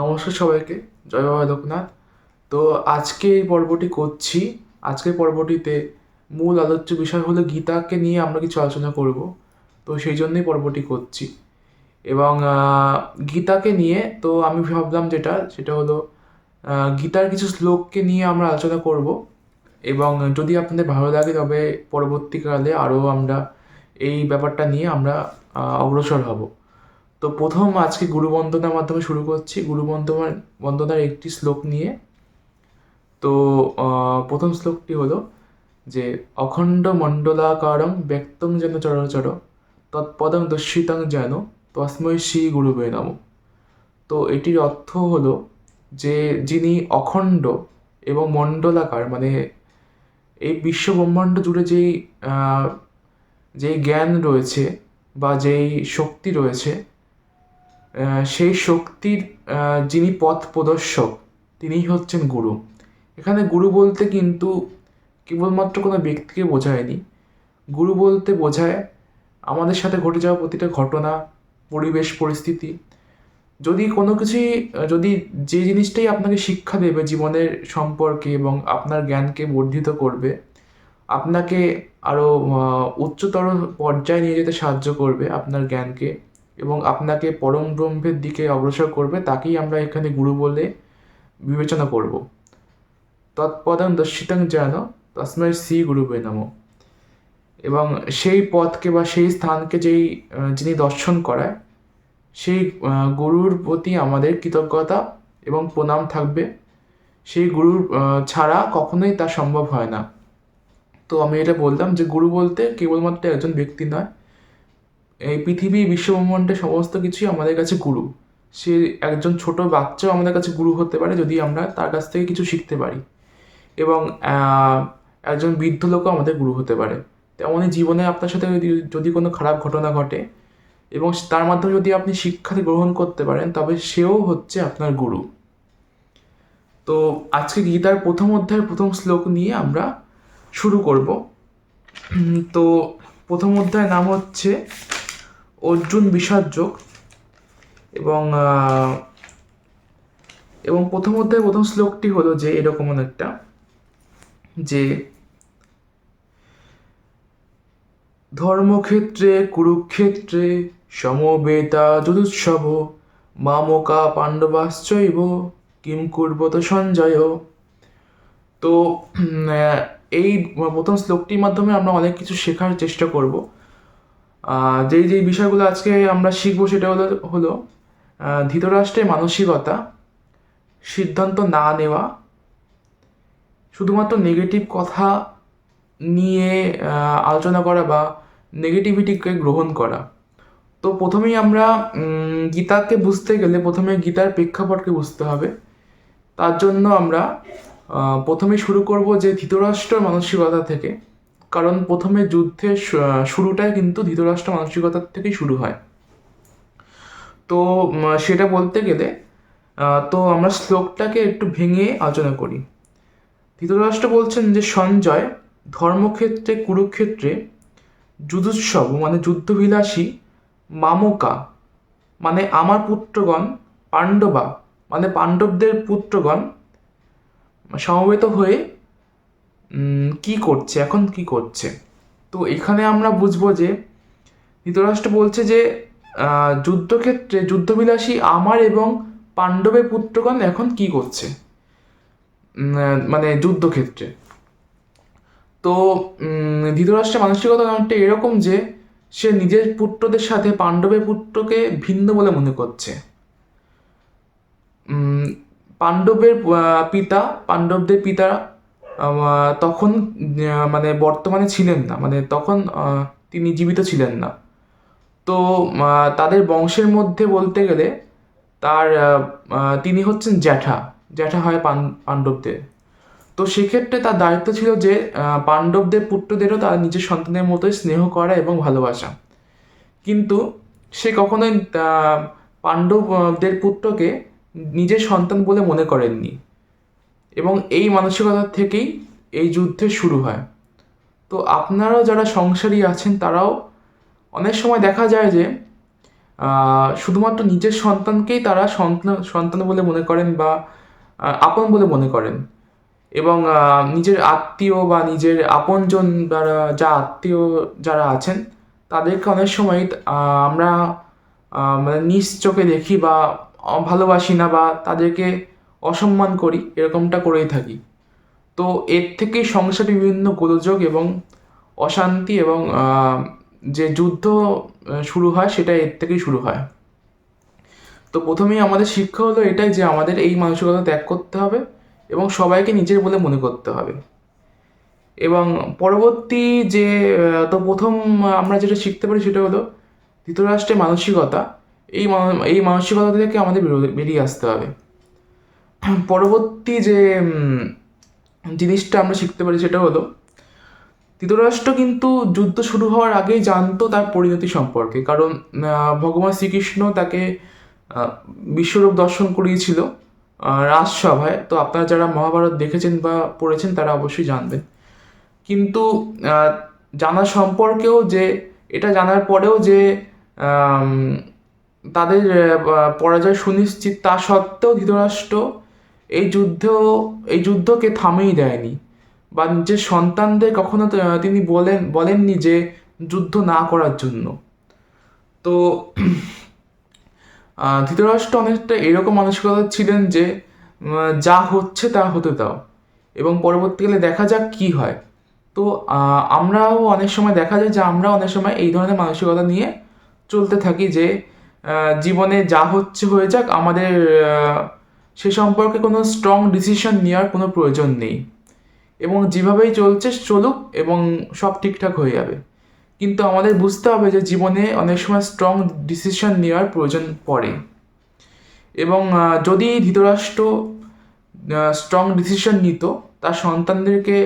নমস্কার সবাইকে, জয় বাবা লোকনাথ তো আজকে এই পর্বটি করছি, আজকের পর্বটিতে মূল আলোচ্য বিষয় হলো গীতাকে নিয়ে আমরা কিছু আলোচনা করব। তো সেই জন্যই পর্বটি করছি। এবং গীতাকে নিয়ে তো আমি ভাবলাম যেটা, সেটা হলো গীতার কিছু শ্লোককে নিয়ে আমরা আলোচনা করব। এবং যদি আপনাদের ভালো লাগে, তবে পরবর্তীকালে আরও আমরা এই ব্যাপারটা নিয়ে আমরা অগ্রসর হব। তো প্রথম আজকে গুরু বন্দনার মাধ্যমে শুরু করছি। গুরু বন্দনার বন্দনার একটি শ্লোক নিয়ে। তো প্রথম শ্লোকটি হলো যে, অখণ্ড মণ্ডলাকারং ব্যক্তং যেন চরাচর তৎপদং দর্শিতং যেন তস্মৈ শ্রী গুরুবে নম। তো এটির অর্থ হলো যে, যিনি অখণ্ড এবং মণ্ডলাকার মানে এই বিশ্ব ব্রহ্মাণ্ড জুড়ে যেই যেই জ্ঞান রয়েছে বা যেই শক্তি রয়েছে সেই শক্তির যিনি পথ প্রদর্শক, তিনিই হচ্ছেন গুরু। এখানে গুরু বলতে কিন্তু কেবলমাত্র কোনো ব্যক্তিকে বোঝায়নি। গুরু বলতে বোঝায়, আমাদের সাথে ঘটে যাওয়া প্রতিটা ঘটনা, পরিবেশ, পরিস্থিতি। যদি কোনো কিছুই, যদি যে জিনিসটাই আপনাকে শিক্ষা দেবে জীবনের সম্পর্কে এবং আপনার জ্ঞানকে বর্ধিত করবে, আপনাকে আরও উচ্চতর পর্যায়ে নিয়ে যেতে সাহায্য করবে আপনার জ্ঞানকে এবং আপনাকে পরম ব্রহ্মের দিকে অগ্রসর করবে, তাকেই আমরা এখানে গুরু বলে বিবেচনা করব। তৎপদং দর্শিতং যেন তস্মৈ শ্রী গুরুবে নম। এবং সেই পথকে বা সেই স্থানকে যেই যিনি দর্শন করায়, সেই গুরুর প্রতি আমাদের কৃতজ্ঞতা এবং প্রণাম থাকবে। সেই গুরুর ছাড়া কখনোই তা সম্ভব হয় না। তো আমি এটা বললাম যে গুরু বলতে কেবলমাত্র একজন ব্যক্তি নয় এই পৃথিবী বিশ্বব্রহ্মাণ্ডের সমস্ত কিছুই আমাদের কাছে গুরু। সে একজন ছোট বাচ্চাও আমাদের কাছে গুরু হতে পারে যদি আমরা তার কাছ থেকে কিছু শিখতে পারি। এবং একজন বৃদ্ধ লোকও আমাদের গুরু হতে পারে। তেমনই জীবনে আপনার সাথে যদি যদি কোনো খারাপ ঘটনা ঘটে এবং তার মাধ্যমে যদি আপনি শিক্ষা গ্রহণ করতে পারেন, তবে সেও হচ্ছে আপনার গুরু। তো আজকে গীতার প্রথম অধ্যায়ের প্রথম শ্লোক নিয়ে আমরা শুরু করব। তো প্রথম অধ্যায়ের নাম হচ্ছে অর্জুন যোগ এবং এবং প্রথম প্রথম শ্লোকটি হলো যে এরকম একটা যে ধর্মক্ষেত্রে, কুরুক্ষেত্রে, সমবেতা, যদুৎসব, মামকা পাণ্ডবাশ্চৈব, কিম কুর্বত সঞ্জয়। তো এই প্রথম শ্লোকটির মাধ্যমে আমরা অনেক কিছু শেখার চেষ্টা করব। যেই যেই বিষয়গুলো আজকে আমরা শিখব সেটা হলো হলো ধৃতরাষ্ট্রের মানসিকতা, সিদ্ধান্ত না নেওয়া, শুধুমাত্র নেগেটিভ কথা নিয়ে আলোচনা করা বা নেগেটিভিটিকে গ্রহণ করা। তো প্রথমেই আমরা গীতাকে বুঝতে গেলে প্রথমে গীতার প্রেক্ষাপটকে বুঝতে হবে। তার জন্য আমরা প্রথমে শুরু করব যে ধৃতরাষ্ট্র মানসিকতা থেকে। কারণ প্রথমে যুদ্ধের শুরুটাই কিন্তু ধৃতরাষ্ট্র মানসিকতার থেকেই শুরু হয়। তো সেটা বলতে গেলে তো আমরা শ্লোকটাকে একটু ভেঙে আলোচনা করি। ধৃতরাষ্ট্র বলছেন যে সঞ্জয় ধর্মক্ষেত্রে, কুরুক্ষেত্রে যুধুৎসব মানে যুদ্ধবিলাসী মামকা মানে আমার পুত্রগণ পাণ্ডবা মানে পাণ্ডবদের পুত্রগণ সমবেত হয়ে কি করছে, এখন কি করছে? তো এখানে আমরা বুঝব যে ধৃতরাষ্ট্র বলছে যে যুদ্ধক্ষেত্রে, যুদ্ধবিলাসী আমার এবং পাণ্ডবের পুত্রগণ এখন কি করছে? মানে যুদ্ধক্ষেত্রে। তো ধৃতরাষ্ট্রের মানসিকতা অনেকটা এরকম যে, সে নিজের পুত্রদের সাথে পাণ্ডবের পুত্রকে ভিন্ন বলে মনে করছে। পাণ্ডবের পিতা, পাণ্ডবদের পিতা তখন মানে বর্তমানে ছিলেন না। মানে তখন তিনি জীবিত ছিলেন না। তো তাদের বংশের মধ্যে বলতে গেলে তার তিনি হচ্ছেন জ্যাঠা। জ্যাঠা হয় পাণ্ডবদের। তো সেক্ষেত্রে তার দায়িত্ব ছিল যে পাণ্ডবদের, পুত্রদেরও তার নিজের সন্তানের মতোই স্নেহ করা এবং ভালোবাসা। কিন্তু সে কখনোই পাণ্ডবদের পুত্রকে নিজের সন্তান বলে মনে করেননি। এবং এই মানসিকতা থেকেই এই যুদ্ধে শুরু হয়। তো আপনারাও যারা সংসারী আছেন, তারাও অনেক সময় দেখা যায় যে শুধুমাত্র নিজের সন্তানকেই তারা সন্তান সন্তান বলে মনে করেন বা আপন বলে মনে করেন। এবং নিজের আত্মীয় বা নিজের আপনজন যারা, যা আত্মীয় যারা আছেন, তাদেরকে অনেক সময় আমরা মানে নিজ চোখে দেখি বা, ভালোবাসি না বা তাদেরকে অসম্মান করি, এরকমটা করেই থাকি। তো এর থেকেই সংসারে বিভিন্ন গোলযোগ এবং অশান্তি এবং যে যুদ্ধ শুরু হয় সেটা এর থেকেই শুরু হয়। তো প্রথমেই আমাদের শিক্ষা হলো এটাই যে আমাদের এই মানসিকতা ত্যাগ করতে হবে এবং সবাইকে নিজের বলে মনে করতে হবে। এবং পরবর্তী যে তো প্রথম আমরা যেটা শিখতে পারি সেটা হলো ধৃতরাষ্ট্রের মানসিকতা। এই এই মানসিকতা থেকে আমাদের বেরো- বেরিয়ে আসতে হবে। পরবর্তী যে জিনিসটা আমরা শিখতে পারি সেটা হলো, ধৃতরাষ্ট্র কিন্তু যুদ্ধ শুরু হওয়ার আগেই জানতো তার পরিণতি সম্পর্কে। কারণ ভগবান শ্রীকৃষ্ণ তাকে বিশ্বরূপ দর্শন করিয়েছিল রাজসভায়। তো আপনারা যারা মহাভারত দেখেছেন বা পড়েছেন তারা অবশ্যই জানবেন। কিন্তু জানা সম্পর্কেও যে, এটা জানার পরেও যে তাদের পরাজয় সুনিশ্চিত তা সত্ত্বেও ধৃতরাষ্ট্র এই যুদ্ধ, এই যুদ্ধকে থামিয়ে দেয়নি। বা নিজের সন্তানদের কখনো তিনি বলেন, বলেননি যে যুদ্ধ না করার জন্য। তো ধৃতরাষ্ট্র অনেকটা এরকম মানসিকতা ছিলেন যে যা হচ্ছে তা হতে দাও। এবং পরবর্তীকালে দেখা যাক কি হয়। তো আমরাও অনেক সময় দেখা যায় যে আমরা অনেক সময় এই ধরনের মানসিকতা নিয়ে চলতে থাকি যে জীবনে যা হচ্ছে হয়ে যাক, আমাদের সে সম্পর্কে কোনো স্ট্রং ডিসিশন নেওয়ার কোনো প্রয়োজন নেই। এবং যেভাবেই চলছে, চলুক এবং সব ঠিকঠাক হয়ে যাবে। কিন্তু আমাদের বুঝতে হবে যে জীবনে অনেক সময় স্ট্রং ডিসিশন নেওয়ার প্রয়োজন পড়ে। এবং যদি ধৃতরাষ্ট্র স্ট্রং ডিসিশন নিত, তার সন্তানদেরকে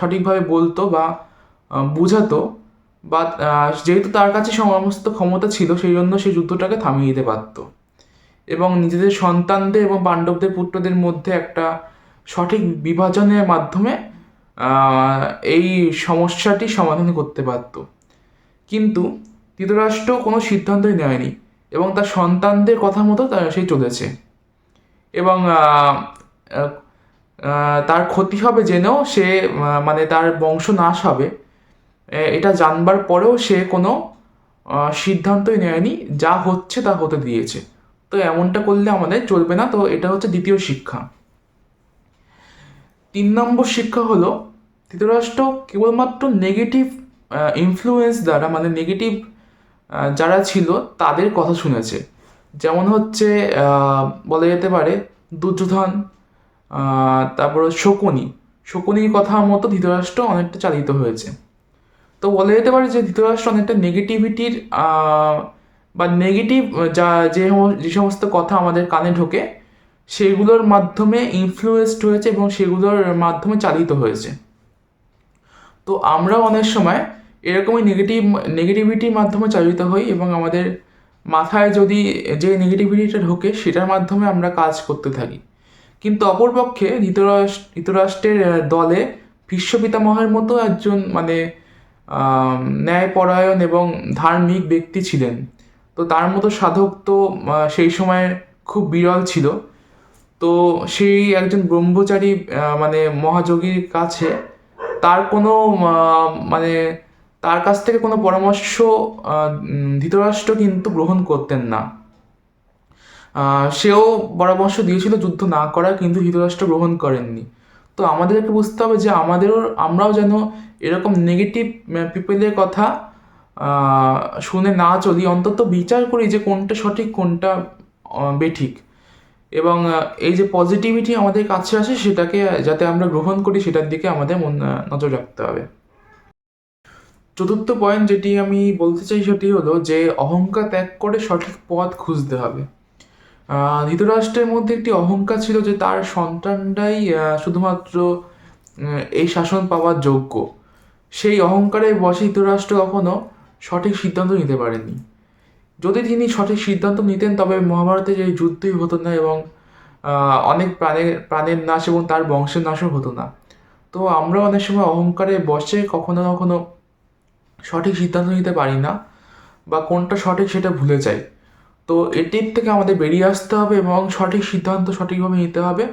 সঠিকভাবে বলতো বা বোঝাতো, বা যেহেতু তার কাছে সমস্ত ক্ষমতা ছিল, সেই জন্য সেই যুদ্ধটাকে থামিয়ে দিতে পারত। এবং নিজেদের সন্তানদের এবং পাণ্ডবদের, পুত্রদের মধ্যে একটা সঠিক বিভাজনের মাধ্যমে এই সমস্যাটি সমাধান করতে পারত। কিন্তু ধৃতরাষ্ট্র কোনো সিদ্ধান্তই নেয়নি এবং তার সন্তানদের কথা মতো সে চলেছে। এবং তার ক্ষতি হবে জেনেও সে মানে তার বংশ নাশ হবে। এটা জানবার পরেও সে কোনো সিদ্ধান্তই নেয়নি, যা হচ্ছে তা হতে দিয়েছে। তো এমনটা করলে আমাদের চলবে না। তো এটা হচ্ছে দ্বিতীয় শিক্ষা। তিন নম্বর শিক্ষা হলো, ধৃতরাষ্ট্র কেবলমাত্র নেগেটিভ ইনফ্লুয়েন্স দ্বারা মানে নেগেটিভ যারা ছিল তাদের কথা শুনেছে। যেমন হচ্ছে বলা যেতে পারে দুর্যোধন তারপর শকুনি। শকুনির কথা মতো ধৃতরাষ্ট্র অনেকটা চালিত হয়েছে। তো বলা যেতে পারে যে ধৃতরাষ্ট্র অনেকটা নেগেটিভিটির বা নেগেটিভ যা যে যে সমস্ত কথা আমাদের কানে ঢোকে, সেগুলোর মাধ্যমে ইনফ্লুয়েসড হয়েছে এবং সেগুলোর মাধ্যমে চালিত হয়েছে। তো আমরাও অনেক সময় এরকমই নেগেটিভ নেগেটিভিটির মাধ্যমে চালিত হই এবং আমাদের মাথায় যদি যে নেগেটিভিটিটা ঢোকে, সেটার মাধ্যমে আমরা কাজ করতে থাকি। কিন্তু অপরপক্ষে ধৃতরাষ্ট্র ধৃতরাষ্ট্রের দলে ভীষ্ম পিতামহের মতো একজন মানে ন্যায়পরায়ণ এবং ধার্মিক ব্যক্তি ছিলেন। তো তার মতো সাধক তো সেই সময় খুব বিরল ছিল। তো সেই একজন ব্রহ্মচারী মানে মহাযোগীর কাছে তার কোনো মানে তার কাছ থেকে কোনো পরামর্শ ধৃতরাষ্ট্র কিন্তু গ্রহণ করতেন না। সেও পরামর্শ দিয়েছিল যুদ্ধ না করার, কিন্তু ধৃতরাষ্ট্র গ্রহণ করেননি। তো আমাদেরকে বুঝতে হবে যে আমাদেরও, আমরাও যেন এরকম নেগেটিভ পিপলের কথা শুনে না চলি অন্তত বিচার করি যে কোনটা সঠিক, কোনটা বেঠিক। এবং এই যে পজিটিভিটি আমাদের কাছে আসে সেটাকে যাতে আমরা গ্রহণ করি, সেটার দিকে আমাদের মন নজর রাখতে হবে। চতুর্থ পয়েন্ট যেটি আমি বলতে চাই সেটি হলো যে অহংকার ত্যাগ করে সঠিক পথ খুঁজতে হবে। ধৃতরাষ্ট্রের মধ্যে একটি অহংকার ছিল যে তার সন্তানটাই শুধুমাত্র এই শাসন পাওয়ার যোগ্য। সেই অহংকারের বশে ধৃতরাষ্ট্র কখনো সঠিক সিদ্ধান্ত নিতে পারেননি। যদি তিনি সঠিক সিদ্ধান্ত নিতেন, তবে মহাভারতে যে যুদ্ধই হতো না এবং অনেক প্রাণের প্রাণের নাশ এবং তার বংশের নাশও হতো না। তো আমরা অনেক সময় অহংকারে বসে কখনো কখনো সঠিক সিদ্ধান্ত নিতে পারি না বা কোনটা সঠিক সেটা ভুলে যাই। তো এটির থেকে আমাদের বেরিয়ে আসতে হবে এবং সঠিক সিদ্ধান্ত সঠিকভাবে নিতে হবে।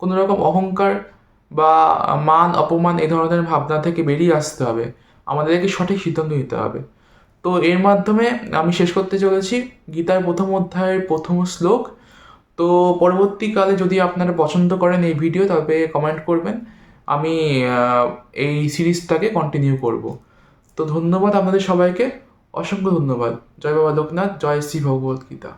কোনো রকম অহংকার বা মান, অপমান এ ধরনের ভাবনা থেকে বেরিয়ে আসতে হবে। আমাদেরকে সঠিক সিদ্ধান্ত নিতে হবে। তো এর মাধ্যমে আমি শেষ করতে চলেছি গীতার প্রথম অধ্যায়ের প্রথম শ্লোক। তো পরবর্তীকালে যদি আপনারা পছন্দ করেন এই ভিডিও, তবে কমেন্ট করবেন। আমি এই সিরিজটাকে কন্টিনিউ করব। তো ধন্যবাদ আপনাদের সবাইকে। অসংখ্য ধন্যবাদ। জয় বাবা লোকনাথ, জয় শ্রী ভগবত গীতা।